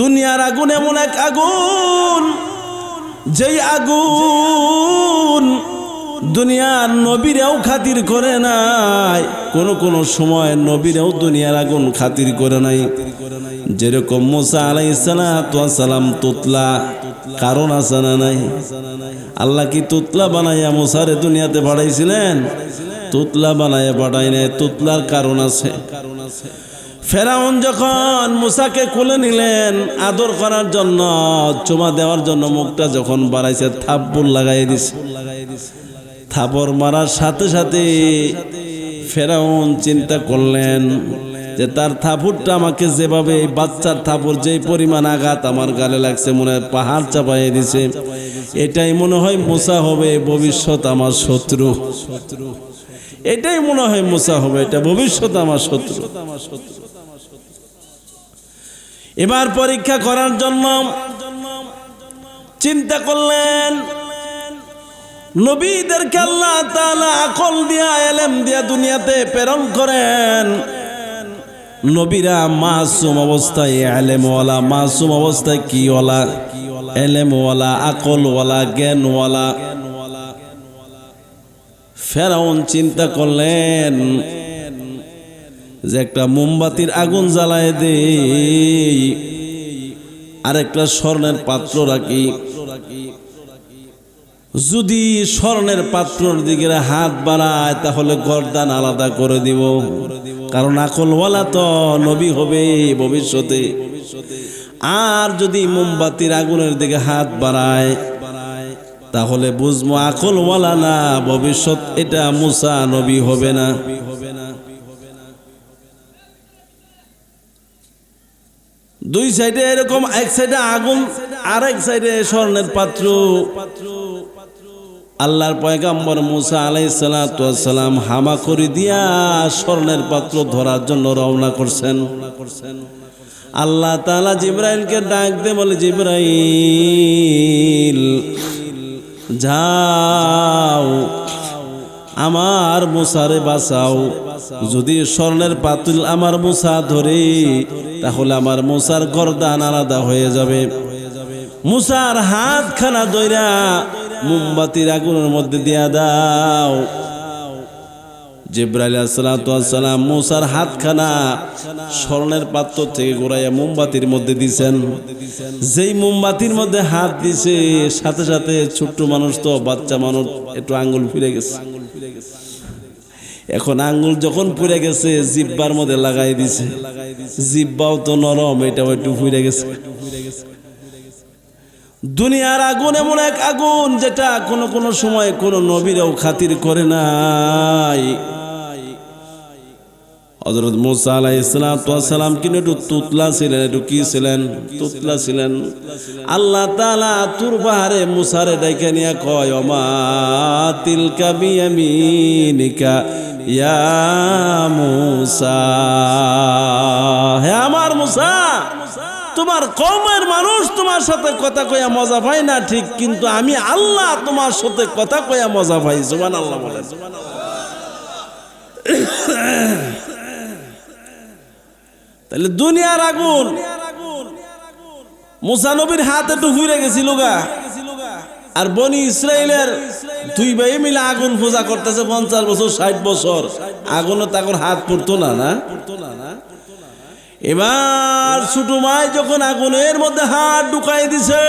দুনিয়ার আগুন এমন এক আগুন, যেই আগুন দুনিয়ার নবীরাও খাতির করে নাই, কোন কোন সময় নবীরাও দুনিয়ার আগুন খাতির করে নাই। যেরকম মোসা আলাই সালাম তুতলা, কারণ আছে না নাই? আল্লাহ কি তুতলা বানাইয়া মোসারে দুনিয়াতে পাঠাইছিলেন? তুতলা বানাইয়া পাঠাই নাই তুতলার কারণ আছে। ফেরাউন যখন মুসাকে কোলে নিলেন আদর করার জন্য, চুমা দেওয়ার জন্য মুখটা যখন বাড়াইছে থাপ্পুর লাগাই দিছে। থাপর মারার সাথে সাথে ফেরাউন চিন্তা করলেন যে তার থাপুরটা আমাকে যেভাবে বাচ্চার থাপুর যেই পরিমাণ আঘাত আমার গালে লাগছে, মনে হয় পাহাড় চাপাইয়ে দিছে। এটাই মনে হয় মুসা হবে, ভবিষ্যৎ আমার শত্রু। এটাই মনে হয় মুসা হবে, এটা ভবিষ্যৎ আমার শত্রু আমার শত্রু। এবার পরীক্ষা করার জন্য চিন্তা করলেন, নবীদেরকে আল্লাহ তালা আকল দিয়া, এলেম দিয়া দুনিয়াতে প্রেরণ করেন। নবীরা মাসুম অবস্থায় এলেমওয়ালা, মাসুম অবস্থায় কি ওয়ালা এলেমওয়ালা, আকলওয়ালা, জ্ঞানওয়ালা। ফেরাউন চিন্তা করলেন যে একটা মোমবাতির আগুন জ্বালায় দেই, আর একটা স্বর্ণের পাত্র রাখি। যদি স্বর্ণের পাত্রর দিকে হাত বাড়ায়, তাহলে গরদান আলাদা করে দিব। কারণ আকলওয়ালা তো নবী হবে ভবিষ্যতে। আর যদি মোমবাতির আগুনের দিকে হাত বাড়ায়, তাহলে বুঝব আকলওয়ালা না, ভবিষ্যৎ এটা মুসা নবী হবে না। দুই সাইডে এরকম, এক সাইডে আগুন আর এক সাইডে স্বর্ণের পাত্র। আল্লাহর পয়গাম্বর মুসা আলাই সালাম হামা করে দিয়া স্বর্ণের পাত্র ধরার জন্য রওনা করছেন। আল্লাহ তালা জিব্রাইলকে ডাক দে বলে, জিব্রাইল, যাও। আমার মুসারে বাঁচাও। যদি স্বর্ণের পাতুল আমার মুসা ধরে, তাহলে আমার মুসার গরদান আলাদা হয়ে যাবে। মুসার হাত খানা দইরা মোমবাতির আগুনের মধ্যে দিয়া দাও। জিব্রাইল সালাম মুসার হাতখানা স্বর্ণের পাত্র থেকে গোড়াইয়া মোমবাতির মধ্যে দিছেন। যেই মোমবাতির মধ্যে হাত দিছে, সাথে সাথে ছোট্ট মানুষ তো বাচ্চা মানুষ, একটু আঙ্গুল ফিরে গেছে। এখন আঙ্গুল যখন পুড়ে গেছে, জিব্বার মধ্যে লাগাই দিছে। জিব্বাও তো নরম, এটাও একটু পুড়ে গেছে। দুনিয়ার আগুন এমন এক আগুন যেটা কোনো কোনো সময় কোনো নবীরাও খাতির করে নাই। হজরত মুসা আলাই সালাম কিন্তু একটু তুতলা ছিলেন, একটু কি ছিলেন? তুতলা ছিলেন। আল্লাহ তালা তুর পাহাড়ে মুসারে ডাইকে নিয়ে কয় অমা তিলকা বিয়ামিনিকা ইয়া মুসা। হে আমার মুসা, তোমার কমের মানুষ তোমার সাথে কথা কয়া মজা পাই না, ঠিক কিন্তু আমি আল্লাহ তোমার সাথে কথা কয়া মজা পাই জুমান আল্লাহ বলে তাহলে দুনিয়ার আগুন। মুসানবীর হাত একটু ঘুরে গেছিল গা আর বনি ইসরায়েলের দুই ভাই মিলে আগুন পূজা করতেছে পঞ্চাশ বছর, ষাট বছর। আগুনে তাকর হাত পড়তো না না? এবার ছোট মাই যখন আগুনের মধ্যে হাত ঢুকাই দিছে,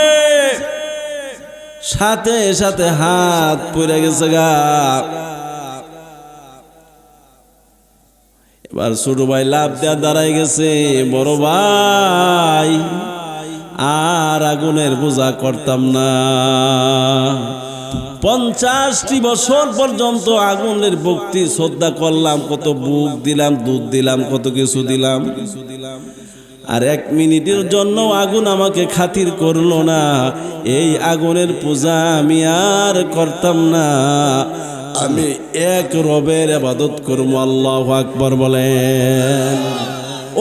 সাথে সাথে হাত পড়ে গেছে গা। এবার ছোট ভাই লাভ দেওয়া দাঁড়াই গেছে, বড় ভাই, আর আগুনের বোঝা করতাম না। পঞ্চাশটি বছর পর্যন্ত আগুনের ভক্তি শ্রদ্ধা করলাম, কত বুক দিলাম, দুধ দিলাম, কত কিছু দিলাম। আর এক মিনিটের জন্য আগুন আমাকে খাতির করল না, এই আগুনের পূজা আমি আর করতাম না। আমি এক রবের আবাদত করব, আল্লাহ আকবর বলেন।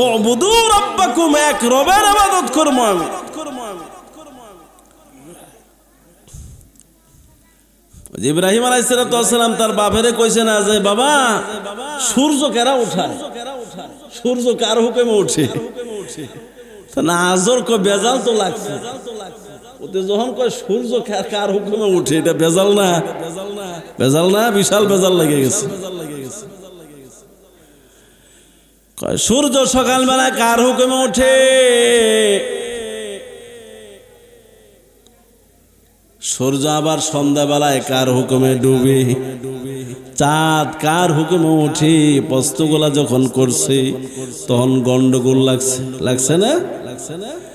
ও বুধু রব্বাকুম, এক রবের আবাদত করব আমি। ইব্রাহিম আলাইসালাম তার বাপেরে কইছে না যে, বাবা, সূর্য কেরা উঠায়? সূর্য কার হুকুমে উঠে? না, আজর কো বেজাল তো লাগছে। ওতে যখন কয় সূর্য কার- হুকুমে উঠে, এটা বেজাল না? বেজাল না? বিশাল বেজাল লেগে গেছে। কয়, সূর্য সকালবেলায় কার হুকুমে ওঠে সূর্য আবার সন্ধ্যাবেলায় কার হুকুমে ডুবে? চাঁদ কার হুকুমে উঠে? পস্তগুলা যখন করছে, তখন গন্ডগোল লাগছে। লাগছে না লাগছে না?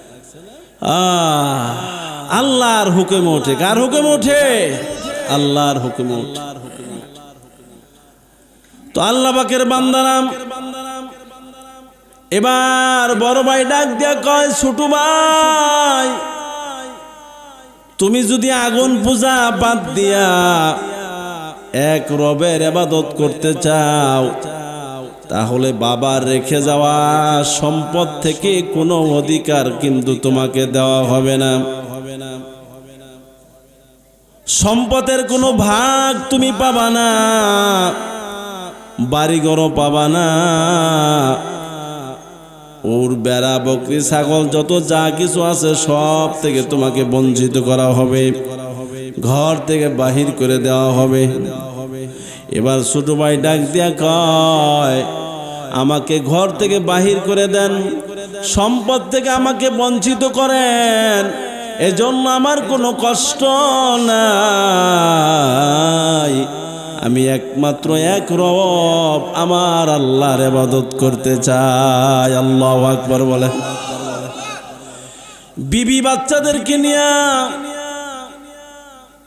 আল্লাহর হুকুম ওঠে। কার হুকুম ওঠে? আল্লাহর হুকুম ওঠে। তো আল্লাহ পাকের বান্দারাম এবার বড় ভাই ডাক দিয়া কয়, ছোট ভাই, তুমি যদি আগুন পূজা বাদ দিয়া এক রবের এবাদত করতে চাও তাহলে বাবার রেখে যাওয়া সম্পদ থেকে কোনো অধিকার কিন্তু তোমাকে দেওয়া হবে না। হবে না সম্পদের কোনো ভাগ তুমি পাবা না, বাড়িঘরও পাবা না। ওর বেড়া, বকরি, ছাগল, যত যা কিছু আছে সব থেকে তোমাকে বঞ্চিত করা হবে। ঘর থেকে বাহির করে দেওয়া হবে। এবার ছোট ভাই ডাক দিয়া কয়, আমাকে ঘর থেকে বাহির করে দেন। সম্পদ থেকে আমাকে বঞ্চিত করেন। এজন্য আমার কোনো কষ্ট নাই। আমি একমাত্র এক রব, আমার আল্লাহর ইবাদত করতে চাই। আল্লাহ আকবর বলে। বিবি বাচ্চাদেরকে নিয়ে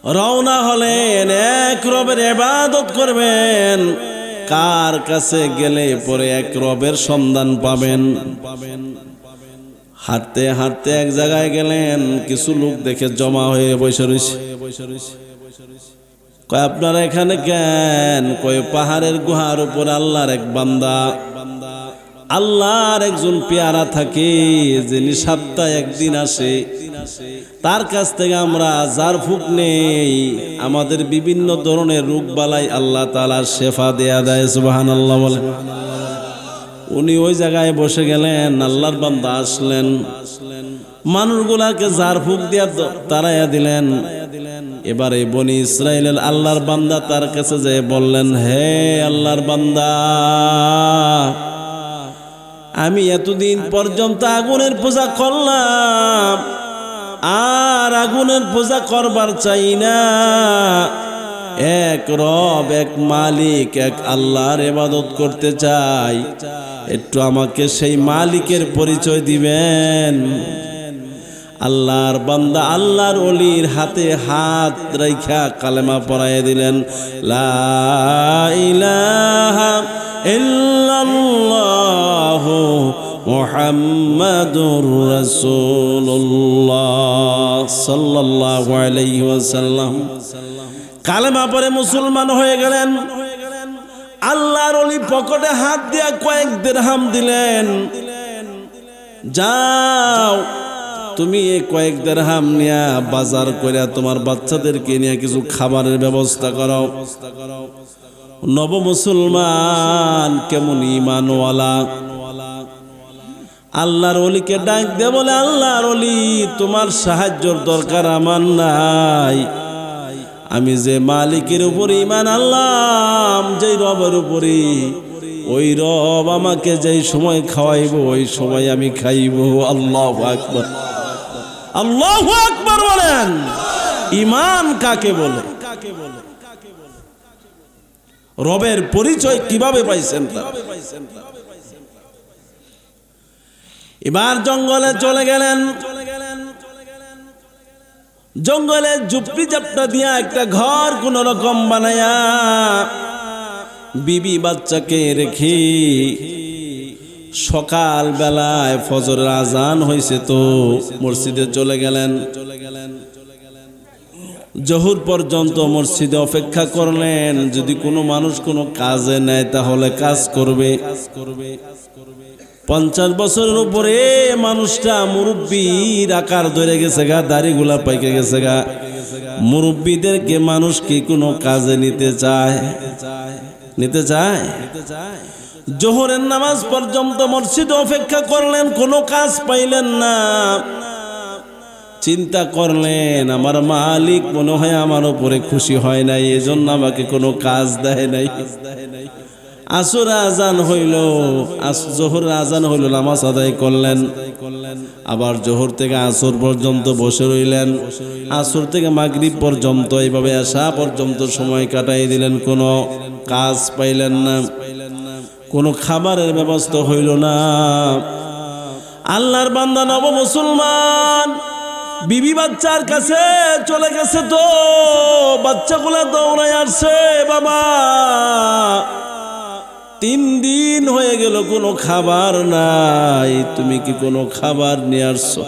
রওনা হলেন, এক রবের এবাদত করবেন। কার কাছে গেলে পরে এক রবের সন্ধান পাবেন? হাঁটতে হাঁটতে এক জায়গায় গেলেন, কিছু লোক দেখে জমা হয়ে বসে রয়েছে। কয়, আপনারা এখানে কেন? কয়, পাহাড়ের গুহার উপর আল্লাহর এক বান্দা। আল্লাহর একজন পেয়ারা থাকে যিনি সপ্তাহে একদিন আসে। তার কাছ থেকে আমরা যার ফুক নেই, আমাদের বিভিন্ন ধরনের রোগ বালাই আল্লাহ তালা শেফা দেয়া দেয় সুবাহান আল্লাহ বলে। উনি ওই জায়গায় বসে গেলেন, আল্লাহর বান্দা আসলেন। মানুষগুলাকে জার ফুক দিয়া তাড়াইয়া দিলেন। এবারে বনি ইসরায়েলের আল্লাহর বান্দা তার কাছে যে বললেন, হে আল্লাহর বান্দা আমি এতদিন পর্যন্ত আগুনের পূজা করলাম। আর আগুনের পূজা করবার চাই না। এক রব এক মালিক এক আল্লাহর এবাদত করতে চাই। একটু আমাকে সেই মালিকের পরিচয় দিবেন। আল্লাহর বান্দা আল্লাহর অলির হাতে হাত রাইখা কালেমা পরাইয়া দিলেন লা ইলাহা ইল্লাল্লাহ মুহাম্মাদুর রাসূলুল্লাহ সাল্লাল্লাহু আলাইহি ওয়াসাল্লাম। কালেমা পরে মুসলমান হয়ে গেলেন। আল্লাহর অলি পকেটে হাত দিয়া কয়েক দেড়হাম দিলেন। যাও, তুমি এই কয়েক দেড়হাম নিয়া বাজার করে তোমার বাচ্চাদেরকে নিয়ে কিছু খাবারের ব্যবস্থা করো। নব মুসলমান কেমন ইমানওয়ালা আল্লাহর অলিকে ডাক দে বলে, আল্লাহর অলি তোমার সাহায্যর দরকার আমার নাই। আমি যে মালিকের উপরে ইমান আল্লাহ যেই রবের উপরে ওই রব আমাকে যেই সময় খাওয়াইব, ওই সময় আমি খাইব। আল্লাহ আকবর। আল্লাহ আকবর বলেন। ইমান কাকে বলে? রবের পরিচয় কীভাবে পাইছেন তা এবার জঙ্গলে চলে গেলেন। জঙ্গলে ঝুপড়ি চাপটা দিয়া একটা ঘর কোন রকম বানায়া বিবি বাচ্চাকে রেখে সকাল বেলায় ফজরের আজান হয়েছে তো মসজিদে চলে গেলেন। চলে গেলেন জহুর পর্যন্ত মসজিদে অপেক্ষা করলেন, যদি কোনো মানুষ কোনো কাজে নেয় তাহলে কাজ করবে কাজ করবে কাজ করবে। পঞ্চাশ বছরের উপরে মানুষটা মুরব্বীর আকার ধরে গেছে গা দাড়িগুলা পাইকে গেছে গা। মুরব্বীদেরকে মানুষ কি কোনো কাজে নিতে চায়? নিতে চায়? জোহরের নামাজ পর্যন্ত মসজিদ অপেক্ষা করলেন, কোনো কাজ পাইলেন না। চিন্তা করলেন, আমার মালিক মনে হয় আমার উপরে খুশি হয় নাই, এজন্য আমাকে কোনো কাজ দেয় নাই। আসর আজান হইল জোহর আজান হইল, নামাজ আদায় করলেন। আবার জোহর থেকে আসর পর্যন্ত বসে রইলেন। আসর থেকে মাগরিব পর্যন্ত, এইভাবে আসা পর্যন্ত সময় কাটাই দিলেন, কোনো কাজ পাইলেন না। কোনো খাবারের ব্যবস্থা হইল না। আল্লাহর বান্দা নব মুসলমান, বিবি বাচ্চার কাছে চলে গেছে তো, বাচ্চাগুলো দৌড়ায় আসছে, বাবা। তিন দিন হয়ে গেল কোনো খাবার নাই। তুমি কি কোনো খাবার নিয়ে আসছো?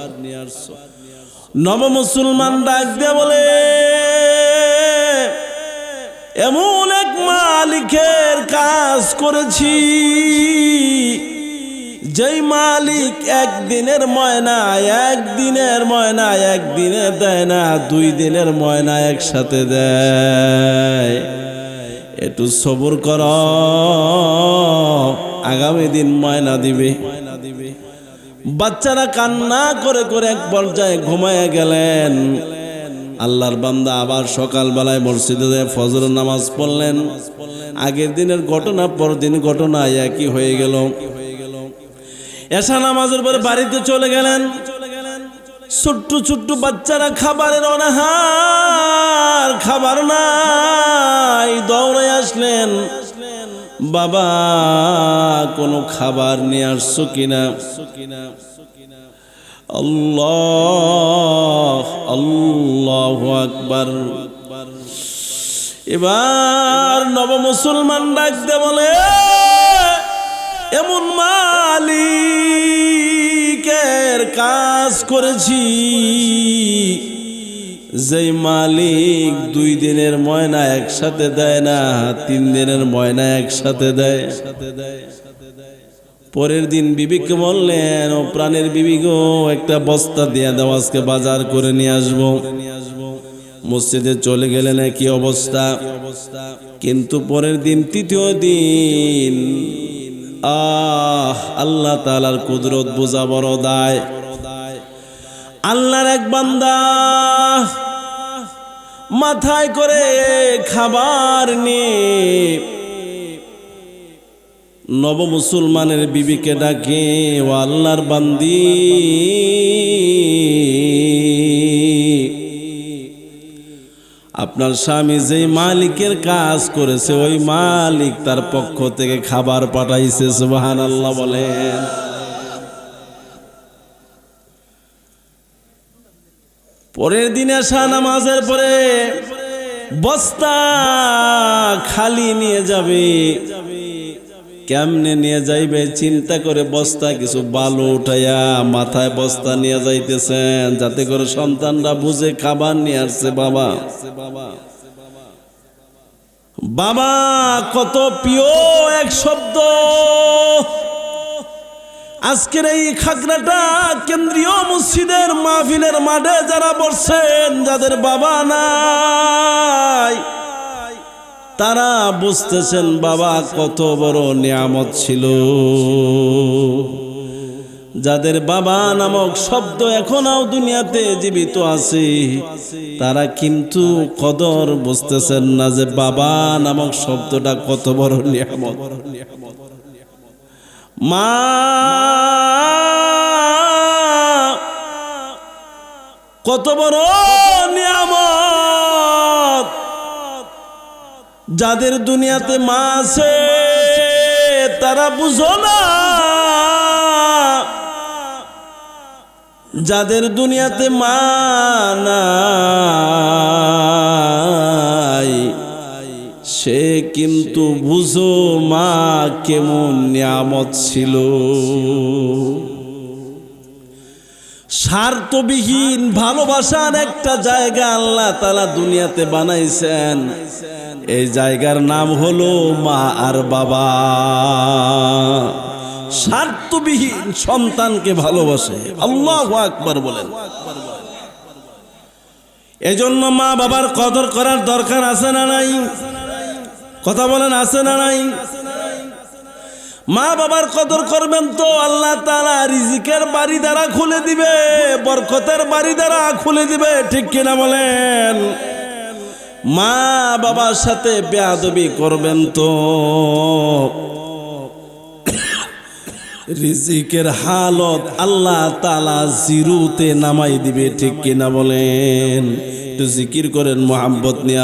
নব মুসলমান ডাক দিয়ে বলে, এমন এক মালিকের কাজ করেছি, যেই মালিক একদিনের ময়না একদিনের ময়না, একদিনে দেয় না, দুই দিনের ময়না একসাথে দেয়। একটু সবর কর। আগামী দিন ময়না দিবে। বাচ্চারা কান্না করে করে এক পর্যায়ে ঘুমায় গেলেন। আল্লাহর বান্দা আবার সকালবেলায় মসজিদে ফজর নামাজ পড়লেন। আগের দিনের ঘটনা পর দিন ঘটনা একই হয়ে গেল। এসা নামাজের পরে বাড়িতে চলে গেলেন। ছোট্ট ছোট্ট বাচ্চারা খাবারের অনাহার, খাবার দৌড়ে আসলেন, বাবা, কোনো খাবার নিয়ে আসছো কিনা? আল্লাহ আল্লাহ আকবার। এবার নব মুসলমান ডাকতে বলে, এমন মালিকের কাজ করেছি যেই মালিক দুই দিনের ময়না একসাথে দেয় না, তিন দিনের ময়না একসাথে দেয়। পরের দিন বিবিকে বললেন, ও প্রাণের বিবি গো, একটা বস্তা দিয়ে দাও, আজকে বাজার করে নিয়ে আসব। মসজিদে চলে গেলেন কি অবস্থা। কিন্তু পরের দিন, তৃতীয় দিন, আহ, আল্লাহ তালার কুদরত বোঝা বড় দায়। আল্লাহর এক বান্দা মাথায় করে খাবার নিয়ে। নব মুসলমানের বিবিকে ডাকে, ও আল্লাহর বান্দি। আপনার স্বামী যেই মালিকের কাজ করেছে, ওই মালিক তার পক্ষ থেকে খাবার পাঠাইছে সুবাহান আল্লাহ বলেন। পরের দিন আসা নামাজের পরে বস্তা খালি নিয়ে যাবে। কেমনে নিয়ে যাইবে? চিন্তা করে বস্তা, কিছু বালু উঠাইয়া মাথায় বস্তা নিয়ে যাইতেছেন, যাতে করে সন্তানরা বুঝে খাবার নিয়ে আসছে বাবা। বাবা, কত প্রিয় এক শব্দ। আজকের এই খাগড়াটা কেন্দ্রীয় মসজিদের মাহফিলের মাঠে যারা বসছেন, যাদের বাবা নাই, তারা বুঝতেছেন বাবা কত বড় নিয়ামত ছিল। যাদের বাবা নামক শব্দ এখনও দুনিয়াতে জীবিত আছে, তারা কিন্তু কদর বুঝতেছেন না যে বাবা নামক শব্দটা কত বড় নিয়ামত। মা কত বড় নিয়ামত। যাদের দুনিয়াতে মা আছে, তারা বুঝো না। যাদের দুনিয়াতে মা নাই সে কিন্তু বুঝো মা কেমন নিয়ামত ছিল। স্বার্থবিহীন, ভালোবাসার একটা জায়গা আল্লাহ তালা দুনিয়াতে বানাইছেন। এই জায়গার নাম হলো মা আর বাবা। স্বার্থবিহীন সন্তানকে ভালোবাসে। আল্লাহ আকবার বলেন। এজন্য মা বাবার কদর করার দরকার আছে না নাই? কথা বলেন, আছে না নাই? মা বাবার কদর করবেন তো, আল্লাহ তারা রিজিকের বাড়ি দ্বারা খুলে দিবে, বরকতের বাড়ি দ্বারা খুলে দিবে, ঠিক কিনা বলেন? মা বাবার সাথে বেয়াদবি করবেন তো। রিজিকের হালত আল্লাহ তালা জিরুতে নামাই দিবে, ঠিক কিনা বলেন? একটু জিকির করেন মোহাম্মত নিয়ে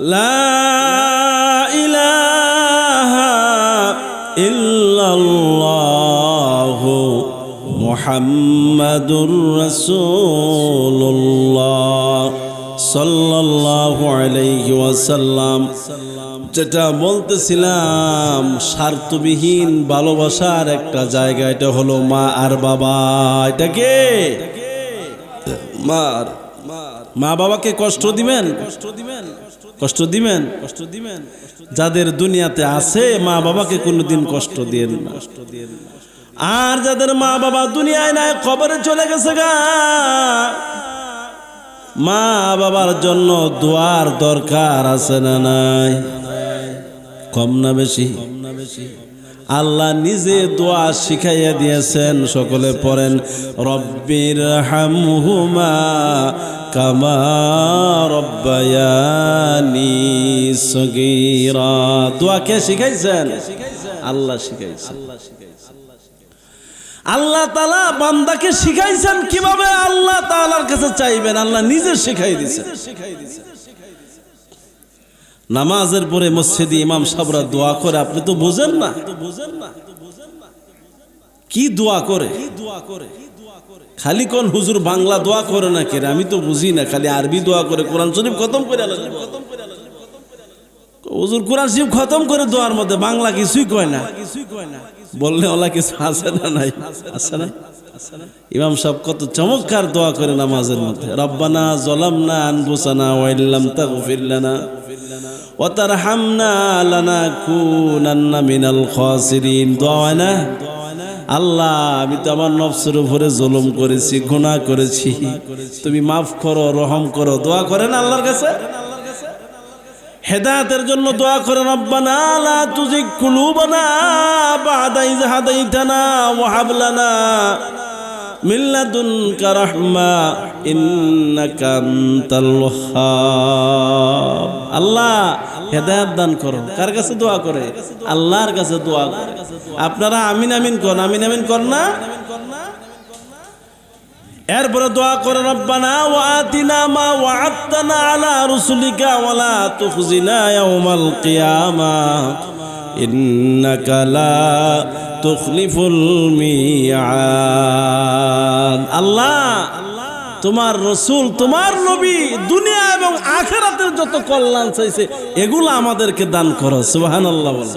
আল্লাহ মোহাম্মদুর রসুল্লাহ সাল্লাহ আলাইহি ওয়াসাল্লাম, যেটা বলতেছিলাম, স্বার্থবিহীন ভালোবাসার একটা জায়গা, এটা হলো মা আর বাবা। এটা কে? মার। মা বাবাকে কষ্ট দিবেন? কষ্ট দিবেন? কষ্ট দিবেন কষ্ট দিবেন যাদের দুনিয়াতে আছে, মা বাবাকে কোনোদিন কষ্ট দিয়ে কষ্ট দিয়ে আর যাদের মা বাবা দুনিয়ায় নাই, কবরে চলে গেছে গা। মা বাবার জন্য দোয়ার দরকার আছে না নাই? কম না বেশি? আল্লাহ নিজে দোয়া শিখাইয়া দিয়েছেন, সকলে পড়েন, রব্বির হামহুমা কামা রব্বায়ানি সগীরা। দোয়া কে শিখাইছেন? আল্লাহ শিখাইছেন। আল্লাহ তালা বান্দাকে শিখাইছেন কীভাবে আল্লাহ তালার কাছে চাইবেন। আল্লাহ নিজে শিখাই দিয়েছেন। নামাজের পরে মসজিদে ইমাম সাহরা দোয়া করে, আপনি তো বোঝেন না। কি দোয়া করে? খালি কোন হুজুর বাংলা দোয়া করে না কেরে? আমি তো বুঝি না, খালি আরবি দোয়া করে, কোরআন শরীফ আল্লাহ খতম করে হুজুর কোরআন শরীফ খতম করে দোয়ার মধ্যে বাংলা কিছুই কয় না কিছুই কয় না। বললে ওলা কিছু আছে না নাই? আছে না? ইমাম সাহেব কত চমৎকার দোয়া করে নামাজের মধ্যে। রব্বানা জলামনা আনফুসানা ওয়াইল্লাম তাগফির লানা ওয়াতারহামনা লানাকুনান্না মিনাল খাসিরিন। দোয়া না? আল্লাহ, আমি তো আমার নফসের উপরে জুলুম করেছি, গুনাহ করেছি। তুমি মাফ করো, রহম করো, দোয়া করেন আল্লাহর কাছে? হেদায়েতের জন্য দোয়া করে, রব্বানা লা তুজিগ কুলুবানা বাদা ইয হাদাইতানা ওয়া হাব লানা মিন লাদুনকা আল্লাহ হেদায়েত দান করো কার কাছে দোয়া করে? আল্লাহর কাছে দোয়া করে। আপনারা আমিন আমিন কর আমিন আমিন কর না? এরপরে দোয়া করে, রব্বানা ওয়াতিনা মা ওয়াআদতানা আলা রুসুলিকা ওয়ালা তুখজিনা ইয়াউমাল কিয়ামা। ইন্নাকা লা তুখলিফুল মিয়াদ। আল্লাহ, তোমার রসুল, তোমার নবী দুনিয়া এবং আখেরাতের যত কল্যাণ চাইছে, এগুলো আমাদেরকে দান করো। সুবহানাল্লাহ বলো।